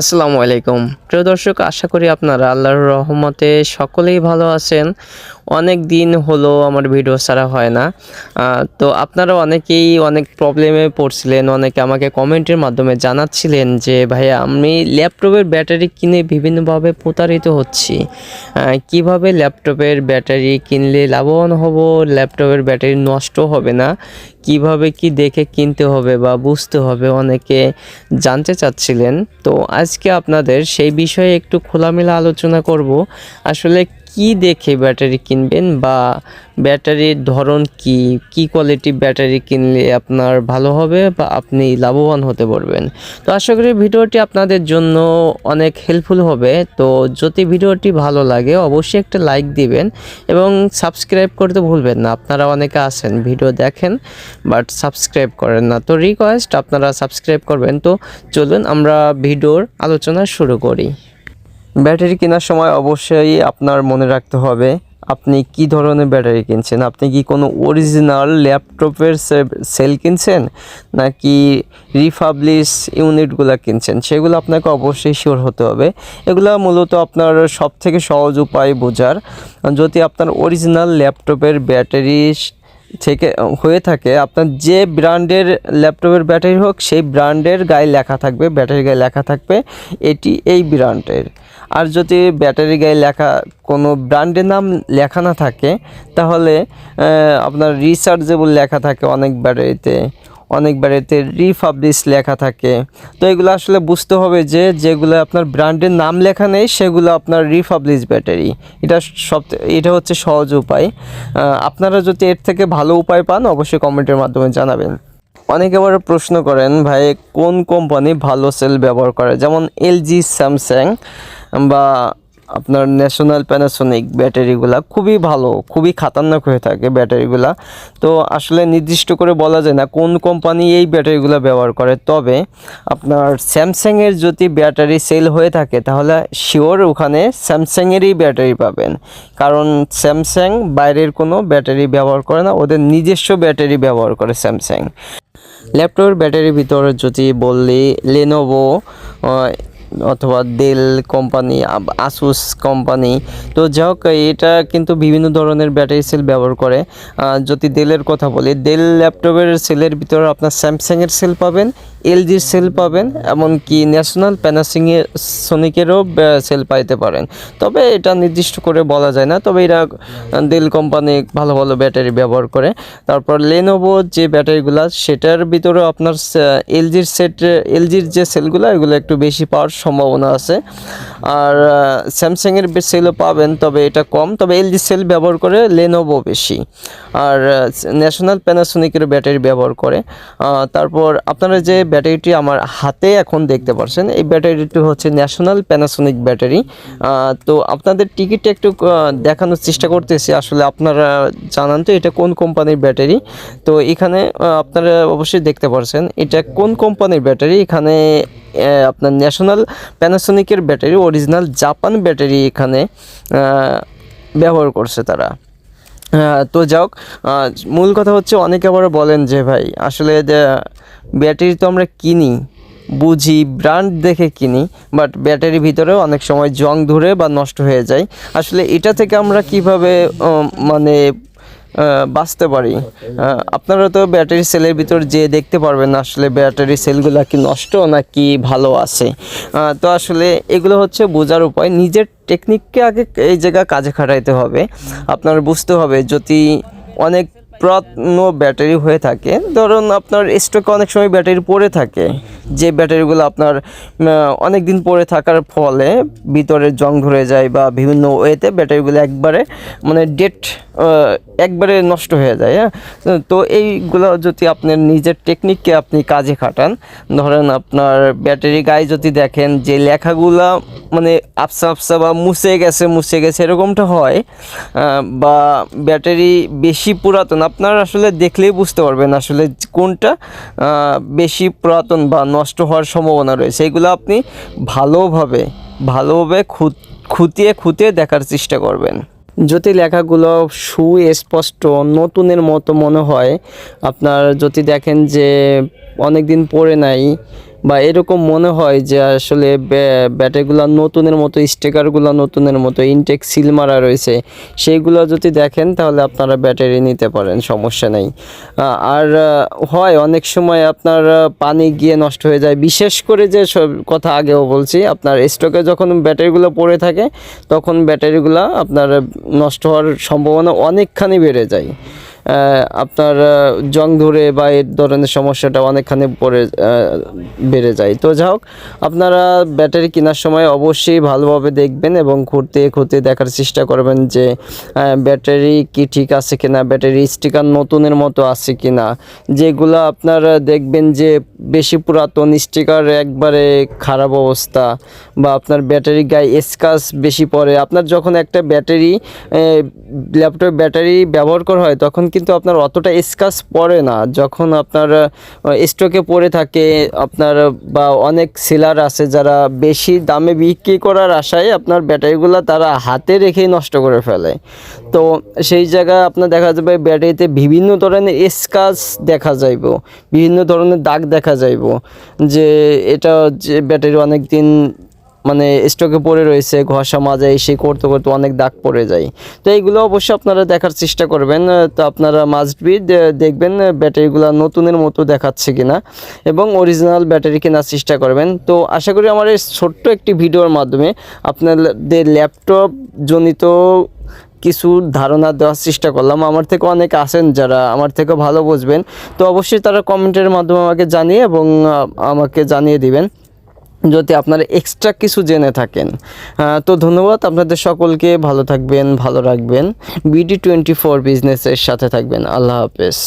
আসসালামু আলাইকুম। প্রিয় দর্শক আশা করি আপনারা আল্লাহর রহমতে সকলেই ভালো আছেন। অনেক দিন হলো আমার ভিডিও ছাড়া হয় না। তো আপনারা অনেকেই অনেক প্রবলেমে পড়ছিলেন, অনেকে আমাকে কমেন্টের মাধ্যমে জানাচ্ছিলেন যে, ভাইয়া, আমি ল্যাপটপের ব্যাটারি কিনে বিভিন্নভাবে প্রতারিত হচ্ছি। কীভাবে ল্যাপটপের ব্যাটারি কিনলে লাভবান হব? ল্যাপটপের ব্যাটারি নষ্ট হবে না। কীভাবে কি দেখে কিনতে হবে বা বুঝতে হবে? অনেকে জানতে চাচ্ছিলেন। তো আজকে আপনাদের সেই বিষয়ে একটু খোলামেলা আলোচনা করব। আসলে কি দেখে ব্যাটারি কিনবেন বা ব্যাটারির ধরন কি? কি কোয়ালিটি ব্যাটারি কিনলে আপনার ভালো হবে বা আপনি লাভবান হতে পারবেন? তো আশা করি ভিডিওটি আপনাদের জন্য অনেক হেল্পফুল হবে। তো যদি ভিডিওটি ভালো লাগে, অবশ্যই একটা লাইক দিবেন এবং সাবস্ক্রাইব করতে ভুলবেন না। আপনারা অনেকে আছেন, ভিডিও দেখেন বাট সাবস্ক্রাইব করেন না। তো রিকোয়েস্ট আপনারা সাবস্ক্রাইব করবেন। তো চলুন আমরা ভিডিওর আলোচনা শুরু করি। ব্যাটারি কেনার সময় অবশ্যই আপনার মনে রাখতে হবে, আপনি কি ধরনের ব্যাটারি কিনছেন? আপনি কি কোনো অরিজিনাল ল্যাপটপের সেল কিনছেন? নাকি রিফাবলিশ ইউনিটগুলো কিনছেন? সেগুলো আপনাকে অবশ্যই শিওর হতে হবে। এগুলো মূলত আপনার সব থেকে সহজ উপায় বোঝার। যদি আপনার অরিজিনাল ল্যাপটপের ব্যাটারি থেকে, হয়ে থাকে। আপনার যে ব্র্যান্ডের ল্যাপটপের ব্যাটারি হোক, সেই ব্র্যান্ডের গায়ে লেখা থাকবে ব্যাটারি গায়ে লেখা থাকবে, এটি এই ব্র্যান্ডের। আর যদি ব্যাটারি গায়ে লেখা কোনো ব্র্যান্ডের নাম লেখা না থাকে, তাহলে আপনার রিচার্জেবল লেখা থাকে অনেক ব্যাটারিতে। অনেক ব্যাটারিতে রিফাবলিশ লেখা থাকে। তো এগুলো আসলে বুঝতে হবে যে, যেগুলো আপনার ব্র্যান্ডের নাম লেখা নেই, সেগুলো আপনার রিফাবলিশ ব্যাটারি এটা সব এটা হচ্ছে সহজ উপায়। আপনারা যদি এর থেকে ভালো উপায় পান, অবশ্যই কমেন্টের মাধ্যমে জানাবেন। অনেকে আবার প্রশ্ন করেন, ভাই, কোন কোম্পানি ভালো সেল ব্যবহার করে? যেমন এলজি স্যামসাং বা আপনার ন্যাশনাল প্যানাসোনিক ব্যাটারিগুলা খুবই ভালো, খুবই খাতারনাক হয়ে থাকে ব্যাটারিগুলা। তো আসলে নির্দিষ্ট করে বলা যায় না কোন কোম্পানি এই ব্যাটারিগুলো ব্যবহার করে, তবে আপনার স্যামসাংয়ের যদি ব্যাটারি সেল হয়ে থাকে, তাহলে শিওর ওখানে স্যামসাংয়েরই ব্যাটারি পাবেন। কারণ স্যামসাং বাইরের কোনো ব্যাটারি ব্যবহার করে না, ওদের নিজস্ব ব্যাটারি ব্যবহার করে স্যামসাং ল্যাপটপের ব্যাটারির ভিতরে যদি বললি লেনোভো অথবা ডেল কোম্পানি আসুস কোম্পানি তো যাই হোক এটা কিন্তু বিভিন্ন ধরনের ব্যাটারি সেল ব্যবহার করে। যদি ডেলের কথা বলি ডেল ল্যাপটপের সেলের ভিতরে আপনার স্যামসাংয়ের সেল পাবেন এলজির সেল পাবেন, এমনকি ন্যাশনাল প্যানাসিংয়ের সোনিকেরও সেল পাইতে পারেন। তবে এটা নির্দিষ্ট করে বলা যায় না, তবে এরা ডেল কোম্পানি ভালো ভালো ব্যাটারি ব্যবহার করে। তারপর লেনোভো যে ব্যাটারিগুলো সেটার ভিতরে আপনার এলজির সেট এলজির যে সেলগুলো এগুলো একটু বেশি পাওয়ার সম্ভাবনা আছে। আর স্যামসাংয়ের সেলও পাবেন, তবে এটা কম। তবে এলজি সেল ব্যবহার করে লেনোভো বেশি। আর ন্যাশনাল প্যানাসোনিকের ব্যাটারি ব্যবহার করে। তারপর আপনারা যে ব্যাটারিটি আমার হাতে এখন দেখতে পাচ্ছেন, এই ব্যাটারিটি হচ্ছে ন্যাশনাল প্যানাসোনিক ব্যাটারি। তো আপনাদের টিকিটটা একটু দেখানোর চেষ্টা করতেছি। আসলে আপনারা জানান তো এটা কোন কোম্পানির ব্যাটারি। তো এখানে আপনারা অবশ্যই দেখতে পাচ্ছেন এটা কোন কোম্পানির ব্যাটারি? এখানে আপনার ন্যাশনাল প্যানাসোনিকের ব্যাটারি অরিজিনাল জাপান ব্যাটারি এখানে ব্যবহার করছে তারা। তো যাক মূল কথা হচ্ছে অনেকে আবার বলেন যে ভাই, আসলে ব্যাটারি তো আমরা কিনি, বুঝি ব্র্যান্ড দেখে কিনি বাট ব্যাটারির ভিতরেও অনেক সময় জং ধরে বা নষ্ট হয়ে যায়। আসলে এটা থেকে আমরা কীভাবে মানে বাঁচতে পারি। আপনারা তো ব্যাটারি সেলের ভিতর যে দেখতে পারবেন আসলে ব্যাটারি সেলগুলো কি নষ্ট নাকি ভালো আছে। তো আসলে এগুলো হচ্ছে বোঝার উপায়। নিজের টেকনিককে আগে এই জায়গায় কাজে খাটাইতে হবে। আপনার বুঝতে হবে যদি অনেক পুরাতন ব্যাটারি হয়ে থাকে, ধরুন আপনার স্টকে অনেক সময় ব্যাটারি পড়ে থাকে। যে ব্যাটারিগুলো আপনার অনেক দিন পরে থাকার ফলে ভিতরে জং ধরে যায় বা বিভিন্ন ওয়েতে ব্যাটারিগুলো একবারে মানে ডেট একবারে নষ্ট হয়ে যায় হ্যাঁ? তো এইগুলো যদি আপনার নিজের টেকনিককে আপনি কাজে খাটান, ধরেন আপনার ব্যাটারি গায়ে যদি দেখেন যে লেখাগুলা মানে আফসা আফসা বা মুছে গেছে মুছে গেছে, এরকমটা হয় বা ব্যাটারি বেশি পুরাতন, আপনার আসলে দেখলেই বুঝতে পারবেন আসলে কোনটা বেশি পুরাতন বা নষ্ট হওয়ার সম্ভাবনা রয়েছে। এগুলো আপনি ভালোভাবে ভালোভাবে খুঁতিয়ে খুঁতিয়ে দেখার চেষ্টা করবেন। যদি লেখাগুলো সুস্পষ্ট, নতুনের মতো মনে হয়, আপনার যদি দেখেন যে অনেক দিন পড়ে নাই বা এরকম মনে হয় যে আসলে ব্য- ব্যাটারিগুলো নতুনের মতো, স্টিকারগুলো নতুনের মতো ইনটেক সিল মারা রয়েছে, সেইগুলো যদি দেখেন তাহলে আপনারা ব্যাটারি নিতে পারেন, সমস্যা নেই। আর হয় অনেক সময় আপনার পানি গিয়ে নষ্ট হয়ে যায়। বিশেষ করে যে কথা আগেও বলছি, আপনার স্টকে যখন ব্যাটারিগুলো পড়ে থাকে, তখন ব্যাটারিগুলো আপনার নষ্ট হওয়ার সম্ভাবনা অনেকখানি বেড়ে যায়। আপনার জং ধরে বা এই ধরনের সমস্যাটা অনেকখানি পড়ে বেড়ে যায়। তো যাই হোক, আপনারা ব্যাটারি কেনার সময় অবশ্যই ভালোভাবে দেখবেন এবং ঘুরতে ঘুরতে দেখার চেষ্টা করবেন যে ব্যাটারি কি ঠিক আছে কিনা, ব্যাটারি স্টিকার নতুনের মতো আছে কিনা। যেগুলো আপনারা দেখবেন যে বেশি পুরাতন স্টিকার একবারে খারাপ অবস্থা বা আপনার ব্যাটারি গায়ে স্কাচ বেশি পড়ে। আপনার যখন একটা ব্যাটারি ল্যাপটপ ব্যাটারি ব্যবহার করা হয়, তখন কিন্তু আপনার অতটা স্কাচ পড়ে না। যখন আপনার স্টকে পড়ে থাকে, আপনার, বা অনেক সেলার আছে যারা বেশি দামে বিক্রি করার আশায় আপনার ব্যাটারিগুলো তারা হাতে রেখেই নষ্ট করে ফেলে। তো সেই জায়গায় আপনার দেখা যাবে ব্যাটারিতে বিভিন্ন ধরনের স্কাচ দেখা যাইব, বিভিন্ন ধরনের দাগ দেখা যাইব। যে এটা যে ব্যাটারি অনেক দিন মানে স্টকে পড়ে রয়েছে, ঘষা মাজা এসে করতে করতে অনেক দাগ পড়ে যায়। তো এইগুলো অবশ্যই আপনারা দেখার চেষ্টা করবেন, তো আপনারা মাস্ট বি দেখবেন ব্যাটারিগুলো নতুনের মতো দেখাচ্ছে কিনা এবং অরিজিনাল ব্যাটারি কেনার চেষ্টা করবেন। তো আশা করি আমার এই ছোট্ট একটি ভিডিওর মাধ্যমে আপনাদের ল্যাপটপ জনিত কিছু ধারণা দেওয়ার চেষ্টা করলাম। আমার থেকে অনেক আছেন যারা, আমার থেকে ভালো বুঝবেন। তো অবশ্যই তারা কমেন্টের মাধ্যমে আমাকে জানিয়ে এবং আমাকে জানিয়ে দিবেন। যদি আপনারা এক্সট্রা কিছু জেনে থাকেন। তো ধন্যবাদ, আপনাদের সকলকে ভালো থাকবেন, ভালো রাখবেন। বিডি টোয়েন্টি ফোর বিজনেসের সাথে থাকবেন, আল্লাহ হাফেজ।